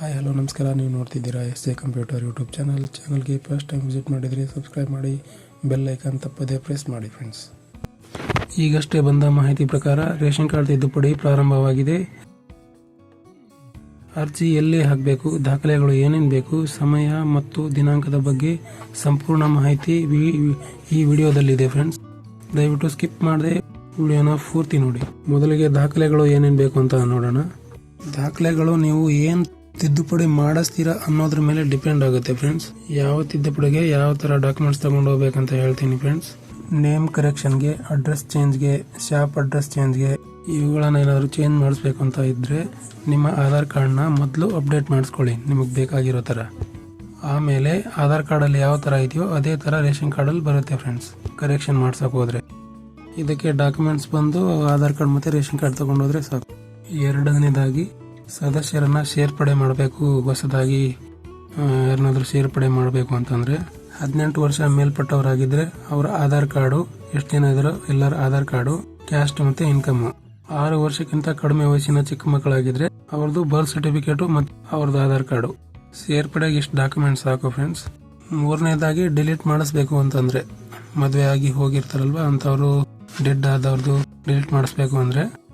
Hi, hello, ನಮಸ್ಕಾರ. ನೀವು ನೋಡ್ತಿದ್ದೀರಾ S A computer YouTube channel. ಚಾನಲ್ಗೆ ಫಸ್ಟ್ ಟೈಮ್ ವಿಸಿಟ್ ಮಾಡಿದರೆ ಸಬ್ಸ್ಕ್ರೈಬ್ ಮಾಡಿ ಬೆಲ್ ಐಕಾನ್ ತಪ್ಪದೇ ಪ್ರೆಸ್ ಮಾಡಿ ಫ್ರೆಂಡ್ಸ್ ಈಗಷ್ಟೇ ಬಂದ ಮಾಹಿತಿ ಪ್ರಕಾರ ರೇಷನ್ ಕಾರ್ಡ್ ತಿದ್ದುಪಡಿ ಪ್ರಾರಂಭವಾಗಿದೆ. ಅರ್ಜಿ ಎಲ್ಲೇ ಹಾಕಬೇಕು, ದಾಖಲೆಗಳು ಏನೇನು ಬೇಕು, ಸಮಯ ಮತ್ತು ದಿನಾಂಕದ ಬಗ್ಗೆ ಸಂಪೂರ್ಣ ಮಾಹಿತಿ ಈ ವಿಡಿಯೋದಲ್ಲಿದೆ ಫ್ರೆಂಡ್ಸ್ ದಯವಿಟ್ಟು ಸ್ಕಿಪ್ ಮಾಡದೆ ವಿಡಿಯೋನ ಪೂರ್ತಿ ನೋಡಿ. ಮೊದಲಿಗೆ ದಾಖಲೆಗಳು ಏನೇನು ಬೇಕು ಅಂತ ನೋಡೋಣ. ದಾಖಲೆಗಳು ನೀವು ಏನು ತಿದ್ದುಪಡಿ ಮಾಡಿಸ್ತೀರಾ ಅನ್ನೋದ್ರ ಮೇಲೆ ಡಿಪೆಂಡ್ ಆಗುತ್ತೆ ಫ್ರೆಂಡ್ಸ್. ಯಾವ ತಿದ್ದುಪಡಿಗೆ ಯಾವ ಥರ ಡಾಕ್ಯುಮೆಂಟ್ಸ್ ತಗೊಂಡು ಹೋಗ್ಬೇಕಂತ ಹೇಳ್ತೀನಿ ಫ್ರೆಂಡ್ಸ್. ನೇಮ್ ಕರೆಕ್ಷನ್ಗೆ, ಅಡ್ರೆಸ್ ಚೇಂಜ್ಗೆ, ಶಾಪ್ ಅಡ್ರೆಸ್ ಚೇಂಜ್ಗೆ ಇವುಗಳನ್ನ ಏನಾದರೂ ಚೇಂಜ್ ಮಾಡಿಸ್ಬೇಕು ಅಂತ ಇದ್ದರೆ ನಿಮ್ಮ ಆಧಾರ್ ಕಾರ್ಡ್ನ ಮೊದಲು ಅಪ್ಡೇಟ್ ಮಾಡಿಸ್ಕೊಳ್ಳಿ ನಿಮಗೆ ಬೇಕಾಗಿರೋ ಥರ ಆಮೇಲೆ ಆಧಾರ್ ಕಾರ್ಡಲ್ಲಿ ಯಾವ ಥರ ಇದೆಯೋ ಅದೇ ಥರ ರೇಷನ್ ಕಾರ್ಡಲ್ಲಿ ಬರುತ್ತೆ ಫ್ರೆಂಡ್ಸ್, ಕರೆಕ್ಷನ್ ಮಾಡ್ಸೋಕೆ ಹೋದರೆ. ಇದಕ್ಕೆ ಡಾಕ್ಯುಮೆಂಟ್ಸ್ ಬಂದು ಆಧಾರ್ ಕಾರ್ಡ್ ಮತ್ತು ರೇಷನ್ ಕಾರ್ಡ್ ತಗೊಂಡೋದ್ರೆ ಸಾಕು. ಎರಡನೇದಾಗಿ ಸದಸ್ಯರನ್ನ ಸೇರ್ಪಡೆ ಮಾಡಬೇಕು, ಹೊಸದಾಗಿ ಯಾರನ್ನಾದರೂ ಸೇರ್ಪಡೆ ಮಾಡಬೇಕು ಅಂತಂದ್ರೆ, ಹದಿನೆಂಟು ವರ್ಷ ಮೇಲ್ಪಟ್ಟವರಾಗಿದ್ರೆ ಅವರ ಆಧಾರ್ ಕಾರ್ಡು, ಎಷ್ಟು ಜನ ಇದ್ರೋ ಎಲ್ಲರ ಆಧಾರ್ ಕಾರ್ಡು, ಕ್ಯಾಸ್ಟ್ ಮತ್ತೆ ಇನ್ಕಮ್. ಆರು ವರ್ಷಕ್ಕಿಂತ ಕಡಿಮೆ ವಯಸ್ಸಿನ ಚಿಕ್ಕ ಮಕ್ಕಳಾಗಿದ್ರೆ ಅವ್ರದ್ದು ಬರ್ತ್ ಸರ್ಟಿಫಿಕೇಟು ಮತ್ತು ಅವ್ರದ್ದು ಆಧಾರ್ ಕಾರ್ಡು. ಸೇರ್ಪಡೆಗೆ ಇಷ್ಟು ಡಾಕ್ಯುಮೆಂಟ್ಸ್ ಸಾಕು ಫ್ರೆಂಡ್ಸ್. ಮೂರನೇದಾಗಿ ಡಿಲೀಟ್ ಮಾಡಿಸ್ಬೇಕು ಅಂತಂದ್ರೆ, ಮದುವೆ ಆಗಿ ಹೋಗಿರ್ತಾರಲ್ವಾ ಅಂಥವ್ರು ಡೆಡ್ ಆದವ್ರದ್ದು ಡಿಲೀಟ್ ಮಾಡಿಸ್ಬೇಕು ಅಂದ್ರೆ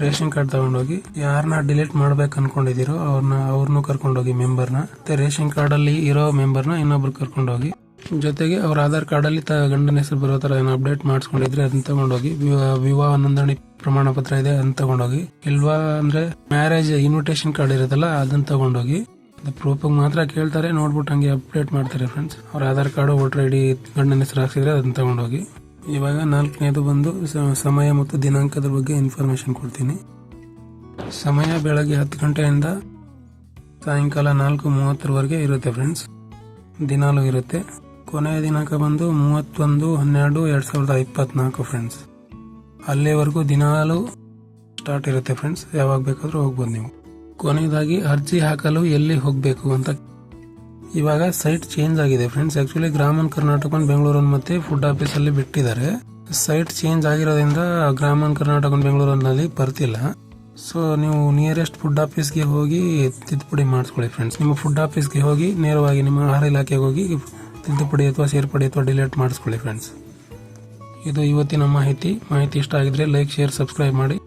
ರೇಷನ್ ಕಾರ್ಡ್ ತಗೊಂಡೋಗಿ ಯಾರನ್ನ ಡಿಲೀಟ್ ಮಾಡ್ಬೇಕು ಅನ್ಕೊಂಡಿದ್ದೀರೋ ಅವ್ರನ್ನ ಅವ್ರನ್ನೂ ಕರ್ಕೊಂಡೋಗಿ ಮೆಂಬರ್ನ, ಮತ್ತೆ ರೇಷನ್ ಕಾರ್ಡ್ ಅಲ್ಲಿ ಇರೋ ಮೆಂಬರ್ನ ಇನ್ನೊಬ್ರು ಕರ್ಕೊಂಡೋಗಿ, ಜೊತೆಗೆ ಅವ್ರ ಆಧಾರ್ ಕಾರ್ಡ್ ಅಲ್ಲಿ ಗಂಡನ ಹೆಸರು ಬರೋ ತರ ಏನೋ ಅಪ್ಡೇಟ್ ಮಾಡಿಸ್ಕೊಂಡಿದ್ರೆ ಅದನ್ನ ತಗೊಂಡೋಗಿ, ವಿವಾ- ವಿವಾಹ ನೋಂದಣಿ ಪ್ರಮಾಣ ಪತ್ರ ಇದೆ ಅದನ್ನ ತಗೊಂಡೋಗಿ, ಇಲ್ವಾ ಅಂದ್ರೆ ಮ್ಯಾರೇಜ್ ಇನ್ವಿಟೇಷನ್ ಕಾರ್ಡ್ ಇರುತ್ತಲ್ಲ ಅದನ್ನ ತಗೊಂಡೋಗಿ ಪ್ರೂಫ್ ಮಾತ್ರ ಕೇಳ್ತಾರೆ, ನೋಡ್ಬಿಟ್ಟು ಹಂಗೆ ಅಪ್ಡೇಟ್ ಮಾಡ್ತಾರೆ ಫ್ರೆಂಡ್ಸ್ ಅವ್ರ ಆಧಾರ್ ಕಾರ್ಡ್, ವೋಟರ್ ಐ ಗಂಡನ ಹೆಸರು ಹಾಕ್ಸಿದ್ರೆ ಅದನ್ನ ತಗೊಂಡೋಗಿ ಇವಾಗ ನಾಲ್ಕನೇದು ಬಂದು ಸಮಯ ಮತ್ತು ದಿನಾಂಕದ ಬಗ್ಗೆ ಇನ್ಫಾರ್ಮೇಶನ್ ಕೊಡ್ತೀನಿ. ಸಮಯ ಬೆಳಗ್ಗೆ ಹತ್ತು ಗಂಟೆಯಿಂದ ಸಾಯಂಕಾಲ ನಾಲ್ಕು ಮೂವತ್ತರವರೆಗೆ ಇರುತ್ತೆ ಫ್ರೆಂಡ್ಸ್ ದಿನಾಲೂ ಇರುತ್ತೆ. ಕೊನೆಯ ದಿನಾಂಕ ಬಂದು ಮೂವತ್ತೊಂದು, ಹನ್ನೆರಡು, ಎರಡು ಸಾವಿರದ ಇಪ್ಪತ್ನಾಲ್ಕು ಫ್ರೆಂಡ್ಸ್ ಅಲ್ಲಿವರೆಗೂ ದಿನಾಲೂ ಸ್ಟಾರ್ಟ್ ಇರುತ್ತೆ ಫ್ರೆಂಡ್ಸ್ ಯಾವಾಗ ಬೇಕಾದರೂ ಹೋಗ್ಬೋದು ನೀವು. ಕೊನೆಯದಾಗಿ ಅರ್ಜಿ ಹಾಕಲು ಎಲ್ಲಿ ಹೋಗಬೇಕು ಅಂತ ಇವಾಗ ಸೈಟ್ ಚೇಂಜ್ ಆಗಿದೆ ಫ್ರೆಂಡ್ಸ್ ಆಕ್ಚುಲಿ ಗ್ರಾಮನ್ ಕರ್ನಾಟಕ ಬೆಂಗಳೂರು ಮತ್ತೆ ಫುಡ್ ಆಫೀಸ್ ಅಲ್ಲಿ ಬಿಟ್ಟಿದ್ದಾರೆ. ಸೈಟ್ ಚೇಂಜ್ ಆಗಿರೋದ್ರಿಂದ ಗ್ರಾಮನ್ ಕರ್ನಾಟಕ ಬೆಂಗಳೂರಿನಲ್ಲಿ ಬರ್ತಿಲ್ಲ. ಸೊ ನೀವು ನಿಯರೆಸ್ಟ್ ಫುಡ್ ಆಫೀಸ್ಗೆ ಹೋಗಿ ತಿದ್ದುಪಡಿ ಮಾಡಿಸ್ಕೊಳ್ಳಿ ಫ್ರೆಂಡ್ಸ್ ನಿಮ್ಮ ಫುಡ್ ಆಫೀಸ್ಗೆ ಹೋಗಿ ನೇರವಾಗಿ ನಿಮ್ಮ ಆಹಾರ ಇಲಾಖೆಗೆ ಹೋಗಿ ತಿದ್ದುಪಡಿ ಅಥವಾ ಸೇರ್ಪಡಿ ಅಥವಾ ಡಿಲೀಟ್ ಮಾಡಿಸ್ಕೊಳ್ಳಿ ಫ್ರೆಂಡ್ಸ್ ಇದು ಇವತ್ತಿನ ಮಾಹಿತಿ. ಮಾಹಿತಿ ಇಷ್ಟ ಆಗಿದ್ರೆ ಲೈಕ್ ಶೇರ್ ಸಬ್ಸ್ಕ್ರೈಬ್ ಮಾಡಿ.